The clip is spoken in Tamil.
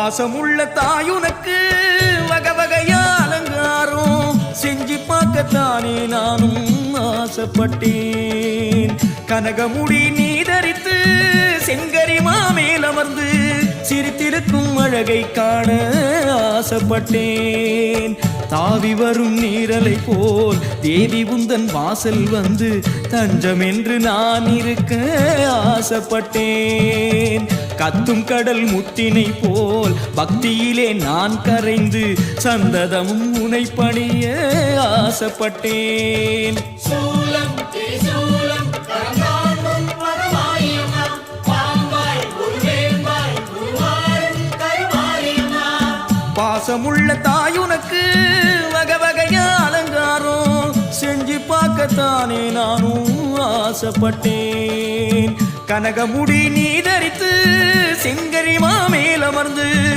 பாசமுள்ள தாயுனக்கு வகை வகையா அலங்காரம். செஞ்சு பார்க்கத்தானே நானும் ஆசைப்பட்டேன். கனகமுடி நீ தரித்து செங்கரி மாமேல் அமர்ந்து சிரித்திருக்கும் அழகை காண ஆசைப்பட்டேன். தாவி வரும் நீரலை போல் தேவி உந்தன் வாசல் வந்து தஞ்சம் என்று நான் இருக்க ஆசைப்பட்டேன். கத்தும் கடல் முத்தினை போல் பக்தியிலே நான் கரைந்து சந்ததமும் உனை பணிய ஆசைப்பட்டேன். பாசமுள்ள தாயுனக்கு வகை வகையா அலங்காரம் செஞ்சு பார்க்கத்தானே நானும் ஆசைப்பட்டேன். கனகமுடி நீ தரித்து செங்கரி